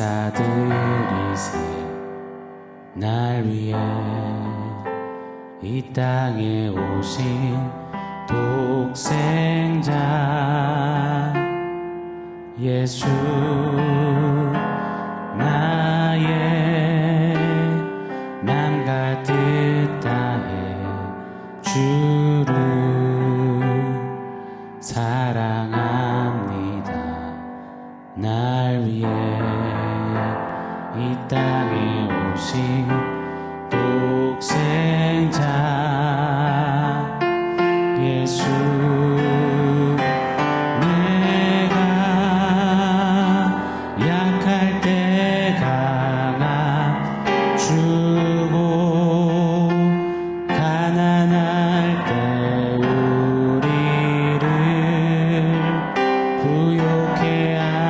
감사드리세. 날 위해 이 땅에 오신 독생자 예수 나의 남갈 뜻다해 주 부욕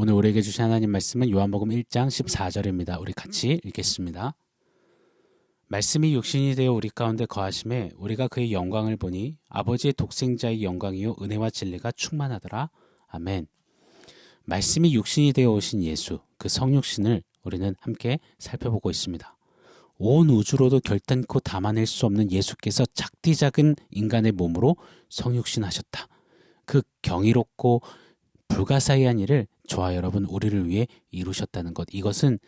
오늘 우리에게 주신 하나님 말씀은 요한복음 1장 14절입니다. 우리 같이 읽겠습니다. 말씀이 육신이 되어 우리 가운데 거하심에 우리가 그의 영광을 보니 아버지의 독생자의 영광이요 은혜와 진리가 충만하더라. 아멘. 말씀이 육신이 되어 오신 예수 그 성육신을 우리는 함께 살펴보고 있습니다. 온 우주로도 결단코 담아낼 수 없는 예수께서 작디 작은 인간의 몸으로 성육신하셨다. 그 경이롭고 불가사의한 일을 저와 여러분 우리를 위해 이루셨다는 것 이것은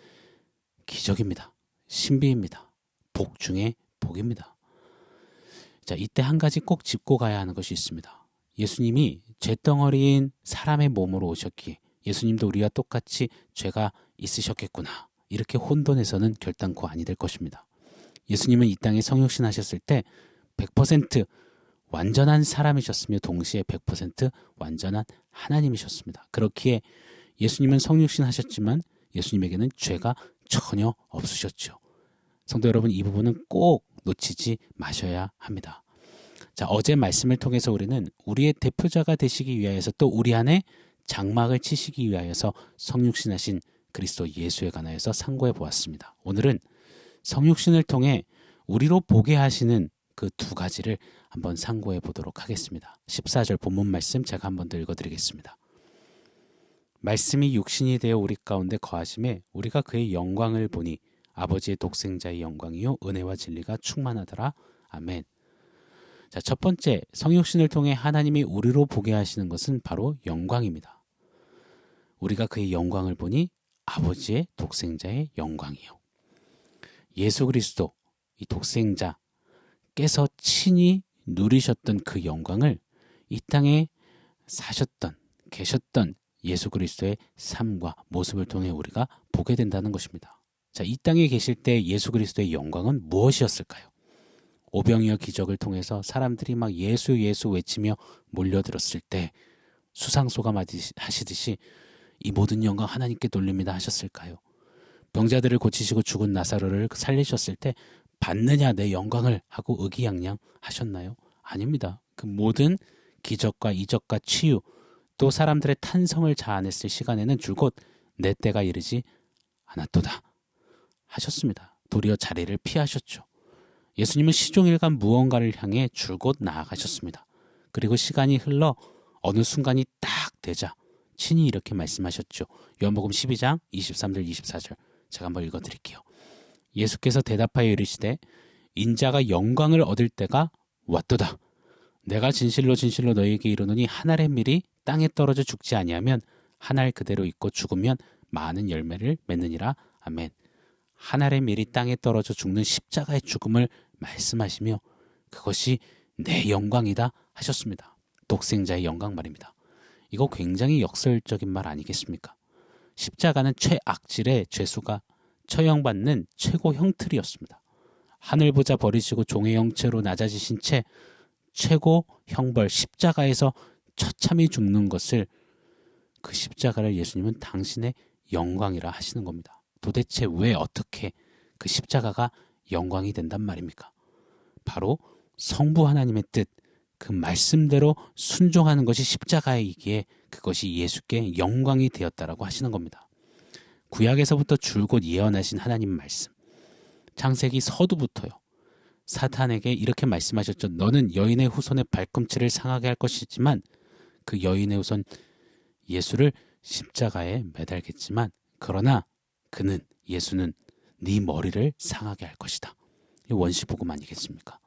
기적입니다. 신비입니다. 복 중에 복입니다. 자, 이때 한 가지 꼭 짚고 가야 하는 것이 있습니다. 예수님이 죄덩어리인 사람의 몸으로 오셨기에 예수님도 우리와 똑같이 죄가 있으셨겠구나. 이렇게 혼돈해서는 결단코 아니 될 것입니다. 예수님은 이 땅에 성육신 하셨을 때 100% 완전한 사람이셨으며 동시에 100% 완전한 하나님이셨습니다. 그렇기에 예수님은 성육신 하셨지만 예수님에게는 죄가 전혀 없으셨죠. 성도 여러분 이 부분은 꼭 놓치지 마셔야 합니다. 자, 어제 말씀을 통해서 우리는 우리의 대표자가 되시기 위하여서 또 우리 안에 장막을 치시기 위하여서 성육신하신 그리스도 예수에 관하여서 상고해 보았습니다. 오늘은 성육신을 통해 우리로 보게 하시는 그 두 가지를 한번 상고해 보도록 하겠습니다. 14절 본문 말씀 제가 한번 더 읽어 드리겠습니다. 말씀이 육신이 되어 우리 가운데 거하심에 우리가 그의 영광을 보니 아버지의 독생자의 영광이요 은혜와 진리가 충만하더라. 아멘. 자, 첫 번째 성육신을 통해 하나님이 우리로 보게 하시는 것은 바로 영광입니다. 우리가 그의 영광을 보니 아버지의 독생자의 영광이요. 예수 그리스도 이 독생자께서 친히 누리셨던 그 영광을 이 땅에 사셨던 계셨던 예수 그리스도의 삶과 모습을 통해 우리가 보게 된다는 것입니다. 자, 이 땅에 계실 때 예수 그리스도의 영광은 무엇이었을까요? 오병이어 기적을 통해서 사람들이 막 예수 예수 외치며 몰려들었을 때 수상소감 하시듯이 이 모든 영광 하나님께 돌립니다 하셨을까요? 병자들을 고치시고 죽은 나사로를 살리셨을 때 받느냐 내 영광을 하고 의기양양 하셨나요? 아닙니다. 그 모든 기적과 이적과 치유 또 사람들의 탄성을 자아냈을 시간에는 줄곧 내 때가 이르지 않았도다 하셨습니다. 도리어 자리를 피하셨죠. 예수님은 시종일관 무언가를 향해 줄곧 나아가셨습니다. 그리고 시간이 흘러 어느 순간이 딱 되자 친히 이렇게 말씀하셨죠. 요한복음 12장 23절 24절 제가 한번 읽어 드릴게요. 예수께서 대답하여 이르시되 인자가 영광을 얻을 때가 왔도다. 내가 진실로 진실로 너희에게 이르노니 하늘의 밀이 땅에 떨어져 죽지 아니하면 한 알 그대로 있고 죽으면 많은 열매를 맺느니라. 아멘. 한 알의 밀이 땅에 떨어져 죽는 십자가의 죽음을 말씀하시며 그것이 내 영광이다 하셨습니다. 독생자의 영광 말입니다. 이거 굉장히 역설적인 말 아니겠습니까? 십자가는 최악질의 죄수가 처형받는 최고 형틀이었습니다. 하늘 보자 버리시고 종의 형체로 낮아지신 채 최고 형벌 십자가에서 처참히 죽는 것을 그 십자가를 예수님은 당신의 영광이라 하시는 겁니다. 도대체 왜 어떻게 그 십자가가 영광이 된단 말입니까? 바로 성부 하나님의 뜻, 그 말씀대로 순종하는 것이 십자가이기에 그것이 예수께 영광이 되었다라고 하시는 겁니다. 구약에서부터 줄곧 예언하신 하나님 말씀. 창세기 서두부터요. 사탄에게 이렇게 말씀하셨죠. 너는 여인의 후손의 발꿈치를 상하게 할 것이지만 그 여인의 후손 예수를 십자가에 매달겠지만 그러나 그는 예수는 네 머리를 상하게 할 것이다. 원시 복음 아니겠습니까?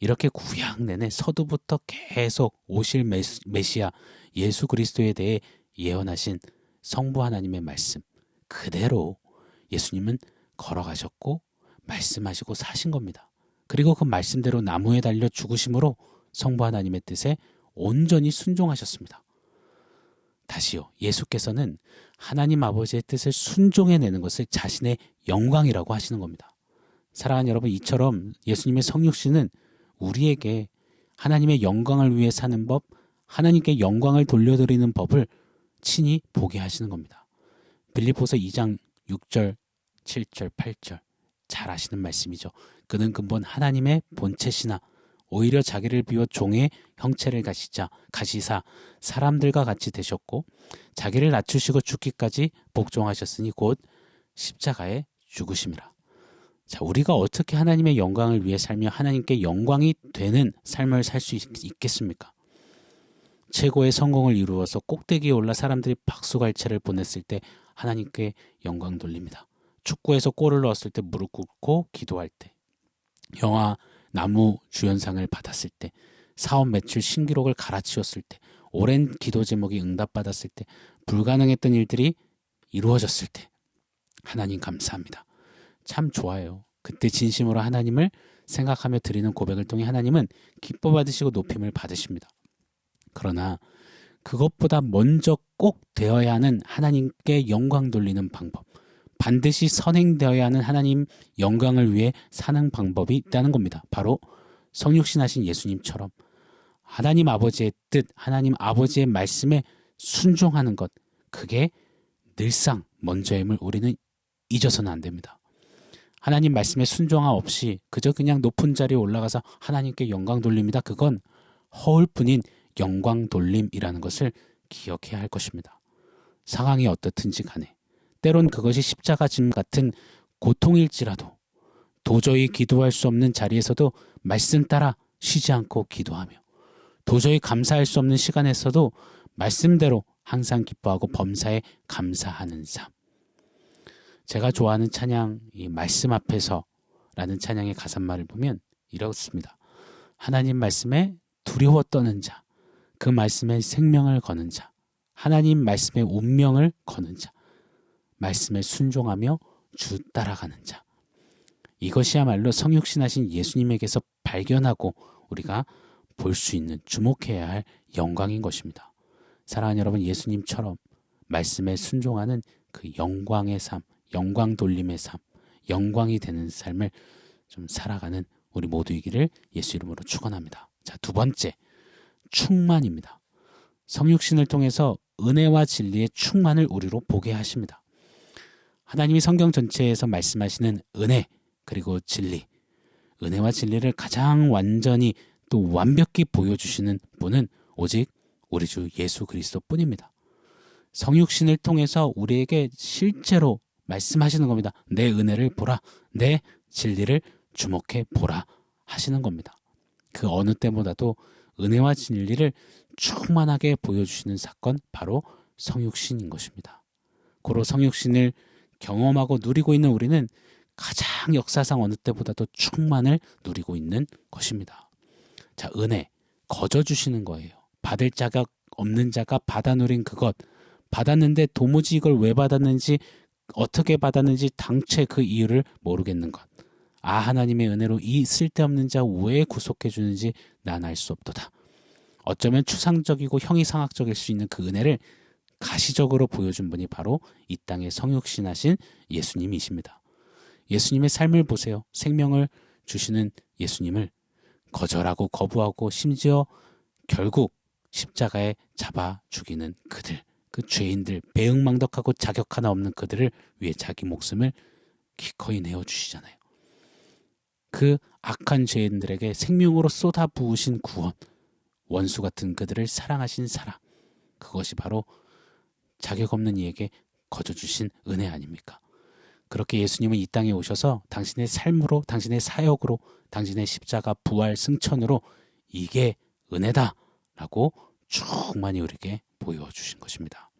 이렇게 구약 내내 서두부터 계속 오실 메시아 예수 그리스도에 대해 예언하신 성부 하나님의 말씀 그대로 예수님은 걸어가셨고 말씀하시고 사신 겁니다. 그리고 그 말씀대로 나무에 달려 죽으심으로 성부 하나님의 뜻에 온전히 순종하셨습니다. 다시요. 예수께서는 하나님 아버지의 뜻을 순종해내는 것을 자신의 영광이라고 하시는 겁니다. 사랑하는 여러분, 이처럼 예수님의 성육신은 우리에게 하나님의 영광을 위해 사는 법, 하나님께 영광을 돌려드리는 법을 친히 보게 하시는 겁니다. 빌리포서 2장 6절, 7절, 8절 잘 아시는 말씀이죠. 그는 근본 하나님의 본체시나 오히려 자기를 비워 종의 형체를 가시자 가시사 사람들과 같이 되셨고 자기를 낮추시고 죽기까지 복종하셨으니 곧 십자가에 죽으심이라. 자, 우리가 어떻게 하나님의 영광을 위해 살며 하나님께 영광이 되는 삶을 살 수 있겠습니까? 최고의 성공을 이루어서 꼭대기에 올라 사람들이 박수갈채를 보냈을 때 하나님께 영광 돌립니다. 축구에서 골을 넣었을 때 무릎 꿇고 기도할 때, 영화 나무 주연상을 받았을 때, 사업 매출 신기록을 갈아치웠을 때, 오랜 기도 제목이 응답받았을 때, 불가능했던 일들이 이루어졌을 때, 하나님 감사합니다. 참 좋아요. 그때 진심으로 하나님을 생각하며 드리는 고백을 통해 하나님은 기뻐 받으시고 높임을 받으십니다. 그러나 그것보다 먼저 꼭 되어야 하는 하나님께 영광 돌리는 방법, 반드시 선행되어야 하는 하나님 영광을 위해 사는 방법이 있다는 겁니다. 바로 성육신하신 예수님처럼 하나님 아버지의 뜻, 하나님 아버지의 말씀에 순종하는 것, 그게 늘상 먼저임을 우리는 잊어서는 안 됩니다. 하나님 말씀에 순종함 없이 그저 그냥 높은 자리에 올라가서 하나님께 영광 돌립니다. 그건 허울 뿐인 영광 돌림이라는 것을 기억해야 할 것입니다. 상황이 어떻든지 간에 때론 그것이 십자가 짐 같은 고통일지라도 도저히 기도할 수 없는 자리에서도 말씀 따라 쉬지 않고 기도하며 도저히 감사할 수 없는 시간에서도 말씀대로 항상 기뻐하고 범사에 감사하는 삶. 제가 좋아하는 찬양 이 말씀 앞에서라는 찬양의 가사말을 보면 이렇습니다. 하나님 말씀에 두려워 떠는 자, 그 말씀에 생명을 거는 자, 하나님 말씀에 운명을 거는 자, 말씀에 순종하며 주 따라가는 자. 이것이야말로 성육신하신 예수님에게서 발견하고 우리가 볼 수 있는 주목해야 할 영광인 것입니다. 사랑하는 여러분, 예수님처럼 말씀에 순종하는 그 영광의 삶, 영광 돌림의 삶, 영광이 되는 삶을 좀 살아가는 우리 모두이기를 예수 이름으로 축원합니다. 자, 두 번째, 충만입니다. 성육신을 통해서 은혜와 진리의 충만을 우리로 보게 하십니다. 하나님이 성경 전체에서 말씀하시는 은혜 그리고 진리, 은혜와 진리를 가장 완전히 또 완벽히 보여주시는 분은 오직 우리 주 예수 그리스도뿐입니다. 성육신을 통해서 우리에게 실제로 말씀하시는 겁니다. 내 은혜를 보라, 내 진리를 주목해 보라 하시는 겁니다. 그 어느 때보다도 은혜와 진리를 충만하게 보여주시는 사건 바로 성육신인 것입니다. 고로 성육신을 경험하고 누리고 있는 우리는 가장 역사상 어느 때보다도 충만을 누리고 있는 것입니다. 자, 은혜, 거저 주시는 거예요. 받을 자가 없는 자가 받아 누린 그것, 받았는데 도무지 이걸 왜 받았는지 어떻게 받았는지 당최 그 이유를 모르겠는 것. 아 하나님의 은혜로 이 쓸데없는 자 왜 구속해 주는지 난 알 수 없도다. 어쩌면 추상적이고 형이상학적일 수 있는 그 은혜를 가시적으로 보여준 분이 바로 이 땅에 성육신하신 예수님이십니다. 예수님의 삶을 보세요. 생명을 주시는 예수님을 거절하고 거부하고 심지어 결국 십자가에 잡아 죽이는 그들, 그 죄인들, 배응망덕하고 자격 하나 없는 그들을 위해 자기 목숨을 기꺼이 내어 주시잖아요. 그 악한 죄인들에게 생명으로 쏟아 부으신 구원, 원수 같은 그들을 사랑하신 사랑, 그것이 바로 자격 없는 이에게 거저 주신 은혜 아닙니까? 그렇게 예수님은 이 땅에 오셔서 당신의 삶으로, 당신의 사역으로, 당신의 십자가 부활 승천으로 이게 은혜다 라고 충만히 우리에게 보여주신 것입니다.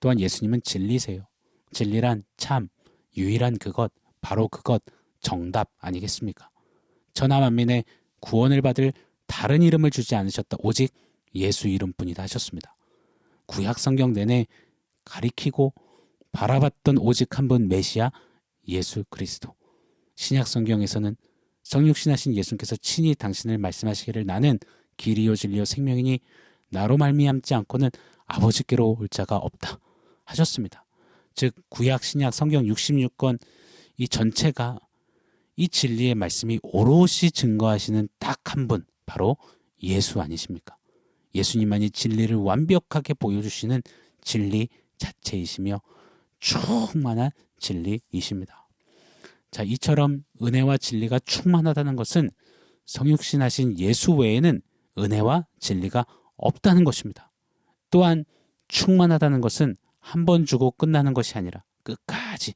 또한 예수님은 진리세요. 진리란 참, 유일한 그것, 바로 그것, 정답 아니겠습니까? 천하 만민의 구원을 받을 다른 이름을 주지 않으셨다. 오직 예수 이름뿐이다 하셨습니다. 구약 성경 내내 가리키고 바라봤던 오직 한 분 메시아 예수 그리스도. 신약 성경에서는 성육신하신 예수님께서 친히 당신을 말씀하시기를 나는 길이요 진리요 생명이니 나로 말미암지 않고는 아버지께로 올 자가 없다 하셨습니다. 즉 구약 신약 성경 66권 이 전체가 이 진리의 말씀이 오롯이 증거하시는 딱 한 분 바로 예수 아니십니까? 예수님만이 진리를 완벽하게 보여주시는 진리 자체이시며 충만한 진리이십니다. 자, 이처럼 은혜와 진리가 충만하다는 것은 성육신하신 예수 외에는 은혜와 진리가 없다는 것입니다. 또한 충만하다는 것은 한 번 주고 끝나는 것이 아니라 끝까지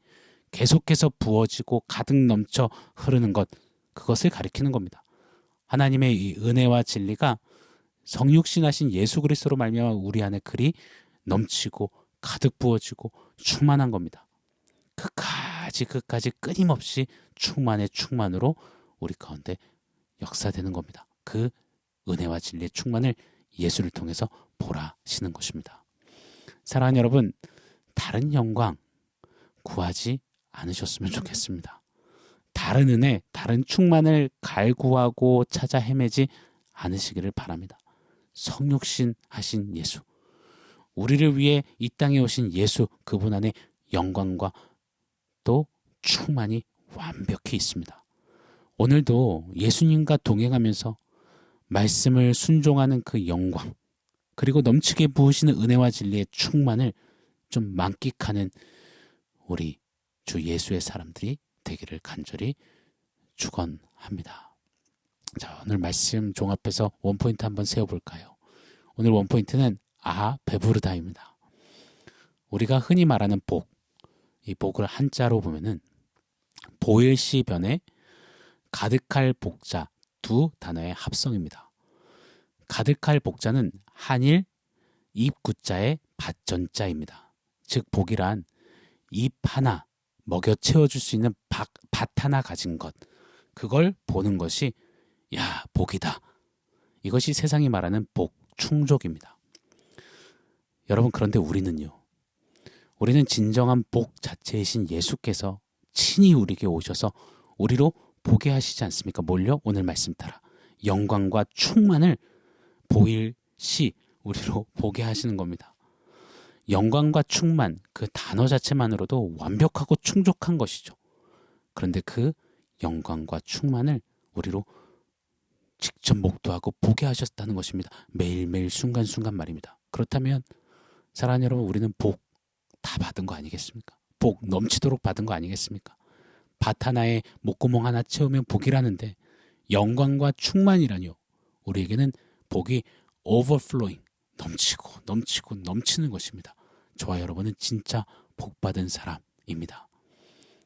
계속해서 부어지고 가득 넘쳐 흐르는 것, 그것을 가리키는 겁니다. 하나님의 이 은혜와 진리가 성육신하신 예수 그리스도로 말미암아 우리 안에 그리 넘치고 가득 부어지고 충만한 겁니다. 끝까지 끝까지 끊임없이 충만의 충만으로 우리 가운데 역사되는 겁니다. 그 은혜와 진리의 충만을 예수를 통해서 보라시는 것입니다. 사랑하는 여러분, 다른 영광 구하지 않으셨으면 좋겠습니다. 다른 은혜, 다른 충만을 갈구하고 찾아 헤매지 않으시기를 바랍니다. 성육신 하신 예수. 우리를 위해 이 땅에 오신 예수 그분 안에 영광과 또 충만이 완벽히 있습니다. 오늘도 예수님과 동행하면서 말씀을 순종하는 그 영광 그리고 넘치게 부으시는 은혜와 진리의 충만을 좀 만끽하는 우리 주 예수의 사람들이 되기를 간절히 축원합니다. 자, 오늘 말씀 종합해서 원포인트 한번 세워볼까요? 오늘 원포인트는 아, 배부르다입니다. 우리가 흔히 말하는 복, 이 복을 한자로 보면은 보일시 변에 가득할 복자 두 단어의 합성입니다. 가득할 복자는 한일 입구자의 밭전자입니다. 즉 복이란 입 하나 먹여 채워줄 수 있는 밭, 밭 하나 가진 것 그걸 보는 것이 야 복이다. 이것이 세상이 말하는 복 충족입니다. 여러분 그런데 우리는요. 우리는 진정한 복 자체이신 예수께서 친히 우리에게 오셔서 우리로 보게 하시지 않습니까? 몰려 오늘 말씀 따라 영광과 충만을 보일 시 우리로 보게 하시는 겁니다. 영광과 충만 그 단어 자체만으로도 완벽하고 충족한 것이죠. 그런데 그 영광과 충만을 우리로 직접 목도하고 보게 하셨다는 것입니다. 매일매일 순간순간 말입니다. 그렇다면 사랑하는 여러분 우리는 복 다 받은 거 아니겠습니까? 복 넘치도록 받은 거 아니겠습니까? 밭 하나에 목구멍 하나 채우면 복이라는데 영광과 충만이라뇨. 우리에게는 복이 overflowing 넘치고 넘치고 넘치는 것입니다. 저와 여러분은 진짜 복 받은 사람입니다.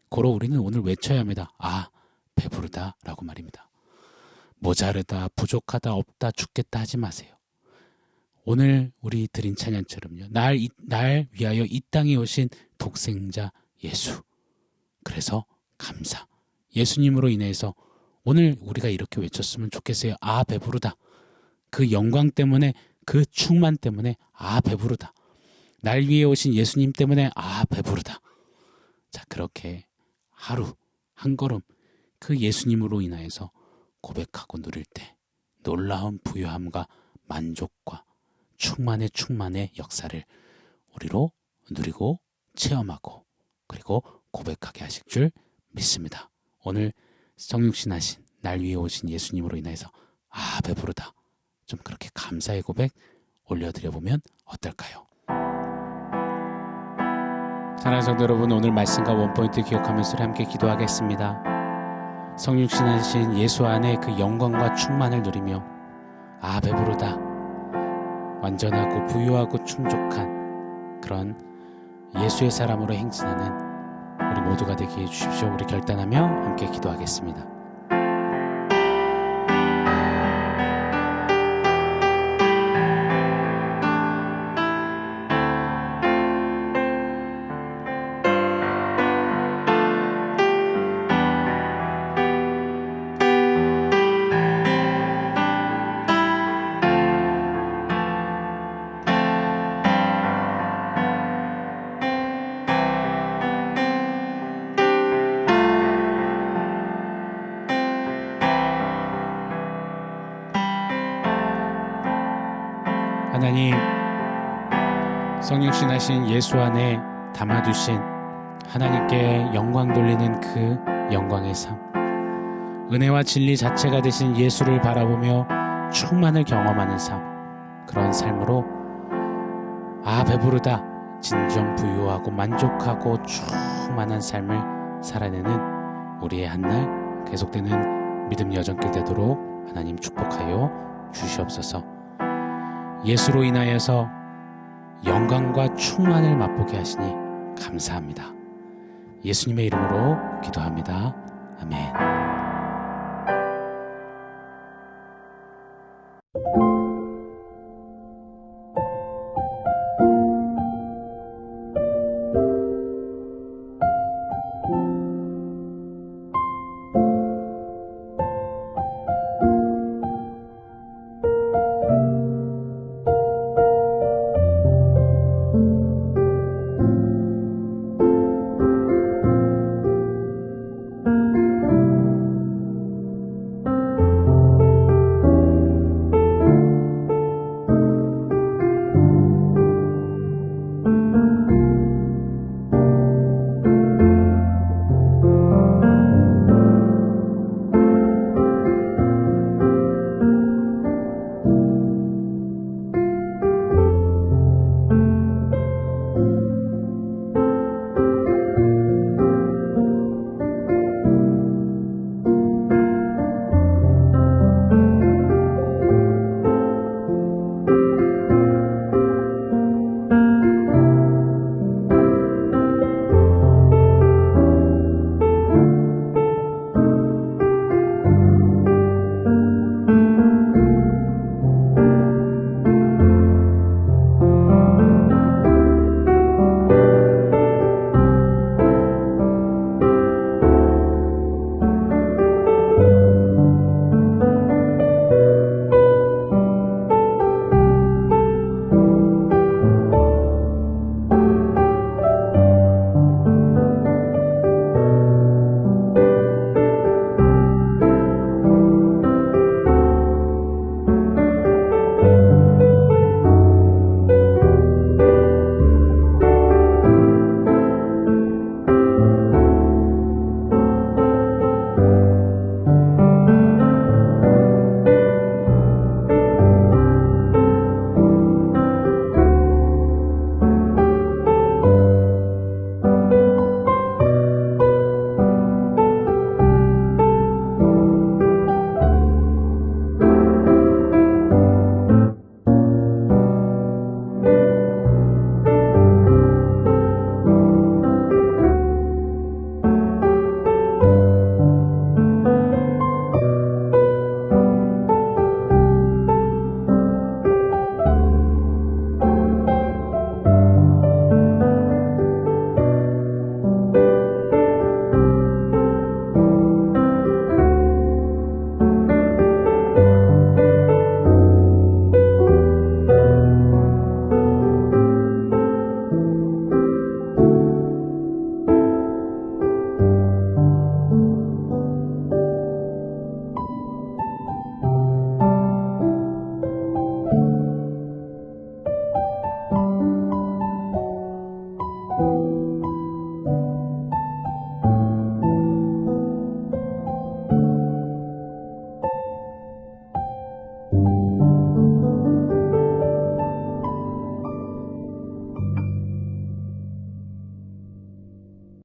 고로 우리는 오늘 외쳐야 합니다. 아, 배부르다 라고 말입니다. 모자르다, 부족하다, 없다, 죽겠다 하지 마세요. 오늘 우리 드린 찬양처럼요. 날, 날 위하여 이 땅에 오신 독생자 예수. 그래서 감사. 예수님으로 인해서 오늘 우리가 이렇게 외쳤으면 좋겠어요. 아, 배부르다. 그 영광 때문에 그 충만 때문에 아, 배부르다. 날 위해 오신 예수님 때문에 아 배부르다. 자 그렇게 하루 한 걸음 그 예수님으로 인하여서 고백하고 누릴 때 놀라운 부유함과 만족과 충만의 충만의 역사를 우리로 누리고 체험하고 그리고 고백하게 하실 줄 믿습니다. 오늘 성육신 하신 날 위에 오신 예수님으로 인해서 아 배부르다. 좀 그렇게 감사의 고백 올려드려 보면 어떨까요? 사랑하는 성도 여러분 오늘 말씀과 원포인트 기억하면서 함께 기도하겠습니다. 성육신 하신 예수 안에 그 영광과 충만을 누리며 아 배부르다. 완전하고 부유하고 충족한 그런 예수의 사람으로 행진하는 우리 모두가 되게 해주십시오. 우리 결단하며 함께 기도하겠습니다. 성육신 하신 예수 안에 담아두신 하나님께 영광 돌리는 그 영광의 삶 은혜와 진리 자체가 되신 예수를 바라보며 충만을 경험하는 삶 그런 삶으로 아 배부르다 진정 부유하고 만족하고 충만한 삶을 살아내는 우리의 한날 계속되는 믿음 여정길 되도록 하나님 축복하여 주시옵소서. 예수로 인하여서 영광과 충만을 맛보게 하시니 감사합니다. 예수님의 이름으로 기도합니다. 아멘.